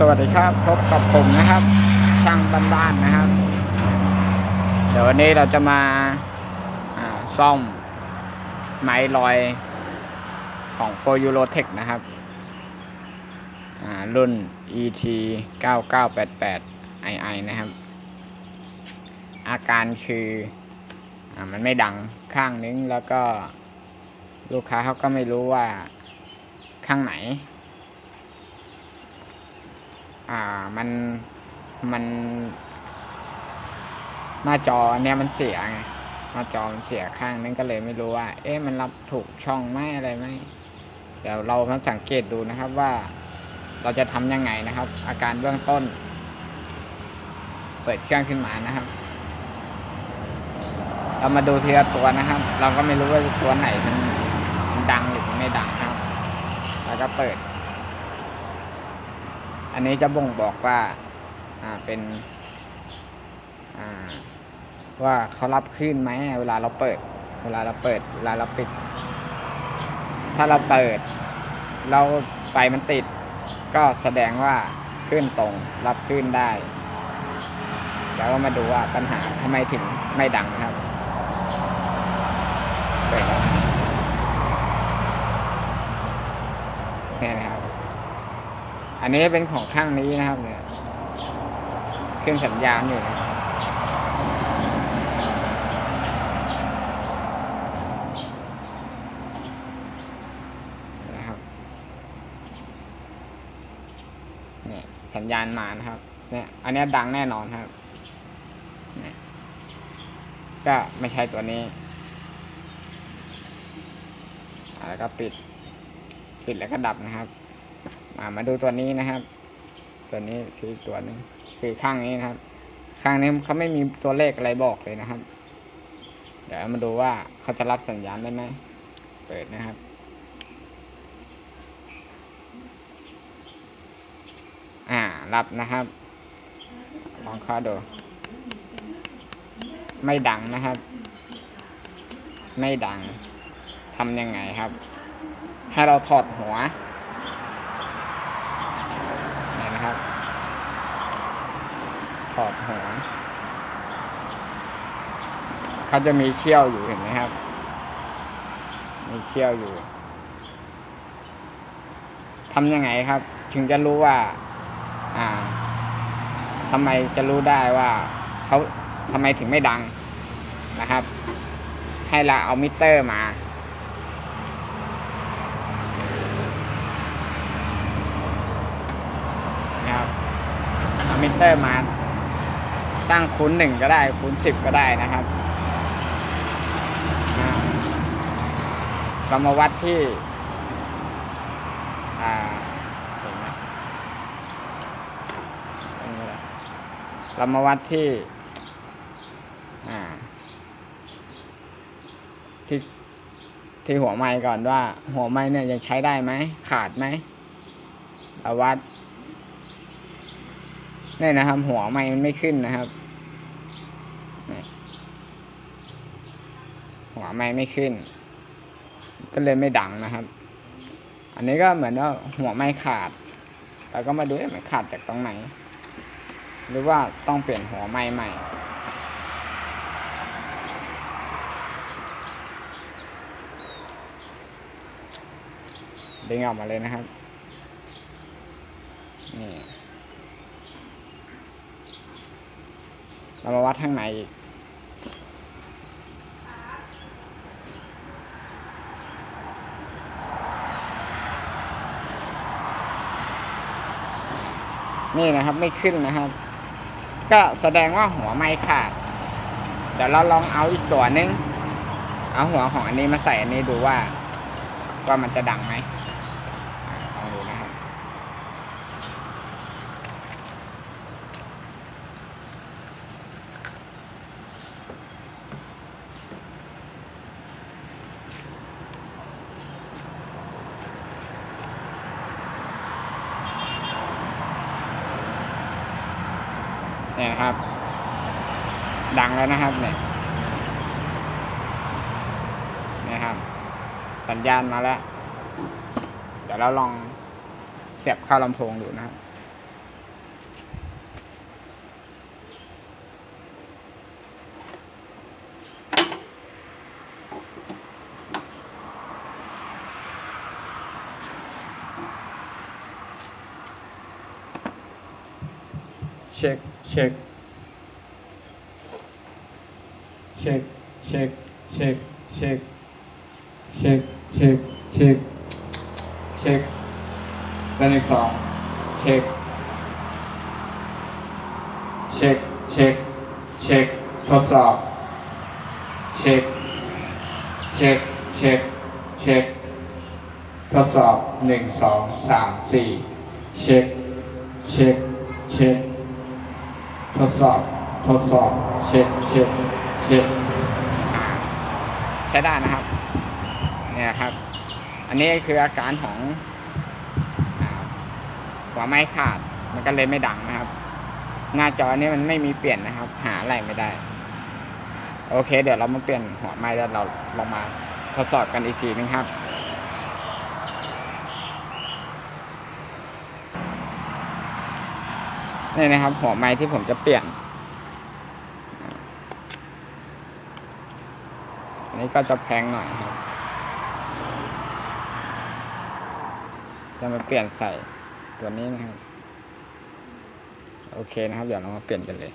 สวัสดีครับพบกับผมนะครับ ช่างบ้านๆนะครับ เดี๋ยววันนี้เราจะมาอ่าซ่อมไม้ลอยของโปรยูโรเทคนะครับรุ่น ET 9988 II นะครับ อาการคืออมันไม่ดังข้างนึงแล้วก็ลูกค้าเขาก็ไม่รู้ว่าข้างไหน อ่ามันมัน หน้าจอเนี่ยมันเสียไงหน้าจอมันเสียข้างนึงก็เลยไม่รู้ว่า เอ๊ะมันรับถูกช่องไหมอะไรไหมเดี๋ยวเรามาสังเกตดูนะครับว่าเราจะทำยังไงนะครับ อาการเบื้องต้น เปิดเครื่องขึ้นมานะครับ เรามาดูทีละตัวนะครับ เราก็ไม่รู้ว่าตัวไหนมันดังหรือไม่ดังครับ แล้วก็เปิด อันนี้จะบ่งบอกว่าอ่าเป็นอ่าว่าเขารับขึ้นไหมเวลาเราเปิด เวลาเราเปิด เวลาเราปิด ถ้าเราเปิด เราไฟมันติด ก็แสดงว่าขึ้นตรง รับขึ้นได้ แล้วก็มาดูว่าปัญหาทำไมถึงไม่ดังครับเปิดแล้วนี่นะครับ อันนี้เป็นของข้างนี้นะครับเนี่ยขึ้นสัญญาณอยู่นะครับเนี่ยสัญญาณมานะครับ เนี่ย อันนี้ดังแน่นอนครับเนี่ยก็ไม่ใช่ตัวนี้แล้วก็ปิด ปิดแล้วก็ดับนะครับ มามาดูตัวนี้นะครับ ตัวนี้คือตัวนึงคือข้างนี้นะครับ ข้างนี้เขาไม่มีตัวเลขอะไรบอกเลยนะครับ เดี๋ยวมาดูว่าเขาจะรับสัญญาณได้ไหมเปิดนะครับอ่า รับนะครับ ลองเข้าดู ไม่ดังนะครับ ไม่ดังทำยังไงครับ ให้เราถอดหัวนี่นะครับ ถ อดหัวเขาจะมีเขี้ยวอยู่เห็นไหมครับ มีเขี้ยวอยู่ทำยังไงครับ ถึงจะรู้ว่า อ่าทำไมจะรู้ได้ว่าเขาทำไมถึงไม่ดังนะครับ ให้เราเอามิเตอร์มานะครับเอามิเตอร์มา ตั้งคูณหนึ่งก็ได้คูณสิบก็ได้นะครับ เรามาวัดที่อ่าเห็นไหมตรงนี้แหละเรามาวัดที่อ่าที่ที่หัวไม้ก่อนว่า หัวไม้เนี่ยยังใช้ได้ไหม ขาดไหมเราวัด นี่นะครับ หัวไม้มันไม่ขึ้นนะครับ หัวไม้ไม่ขึ้น ก็เลยไม่ดังนะครับ อันนี้ก็เหมือนว่าหัวไม้ขาดเราก็มาดูว่ามันขาดจากตรงไหน หรือว่าต้องเปลี่ยนหัวไม้ใหม่ดึงออกมาเลยนะครับ นี่ เรามาวัดข้างในอีกนี่นะครับไม่ขึ้นนะครับ ก็แสดงว่าหัวไม่ขาด เดี๋ยวเราลองเอาอีกตัวนึง เอาหัวของอันนี้มาใส่อันนี้ดูว่า ว่ามันจะดังไหม ครับ ดังแล้วนะครับเนี่ยนะครับ สัญญาณมาแล้ว เดี๋ยวเราลองเสียบเข้าลำโพงดูนะครับเช็ค เช็ค ช็คเช็คเช็คเช็คเช็คเช็คเช็คด้านที่สองเช็คเช็คเช็คเช็คทดสอบเช็คเช็คเช็คเช็คทดสอบหนึ่งสองสามสี่เช็คเช็คเช็คทดสอบทดสอบเช็คเช็คเช็ค ใช้ได้นะครับ เนี่ยครับ อันนี้คืออาการของหัวไม้ขาด มันก็เลยไม่ดังนะครับ หน้าจอนี้มันไม่มีเปลี่ยนนะครับ หาอะไรไม่ได้ โอเค เดี๋ยวเรามาเปลี่ยนหัวไม้แล้วเราลองมาทดสอบกันอีกทีนึงครับนี่นะครับหัวไม้ที่ผมจะเปลี่ยน นนี้ก็จะแพงหน่อยครับ จะมาเปลี่ยนใส่ตัวนี้นะครับ โอเคนะครับ เดี๋ยวเรามาเปลี่ยนกันเลย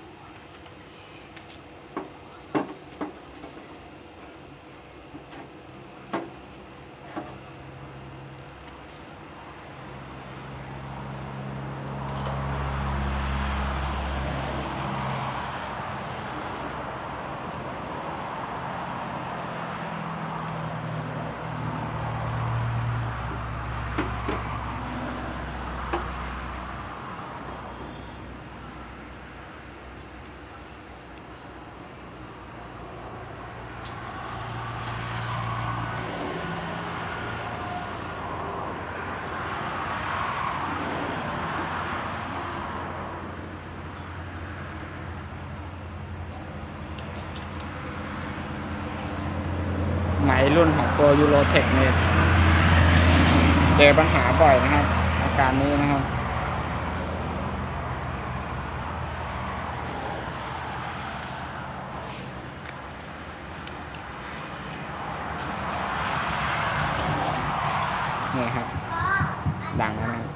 ไหมรุ่นของตัวยูโรเทคเนี่ยเจอปัญหาบ่อยนะครับ อาการนี้นะครับนี่ครับ ดังแล้วนะครับ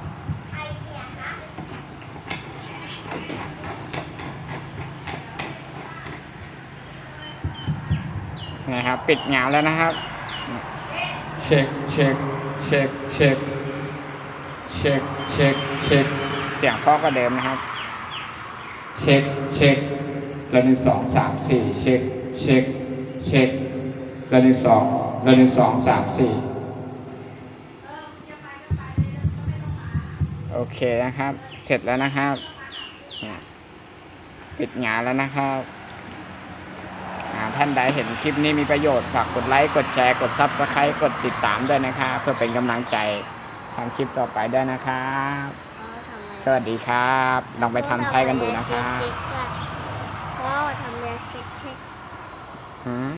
นี่ครับ ปิดงานแล้วนะครับ เช็คเช็คเช็คเช็คเช็คเช็คเช็คเสียงพ่อก็เดิมนะครับ เช็คเช็คแล้วหนึ่งสองสามสี่เช็คเช็คเช็คแล้วหนึ่งสองแล้วหนึ่งสองสามสี่โอเคนะครับ เสร็จแล้วนะครับเนี่ยปิดงานแล้วนะครับอ่า ท่านใดเห็นคลิปนี้มีประโยชน์ฝากกดไลค์กดแชร์กดซับสไครต์กดติดตามด้วยนะครับเพื่อเป็นกำลังใจทำคลิปต่อไปด้วยนะครับสวัสดีครับลองไปทำใช้กันดูนะครับพ่อทำยาเช็คเช็คหืม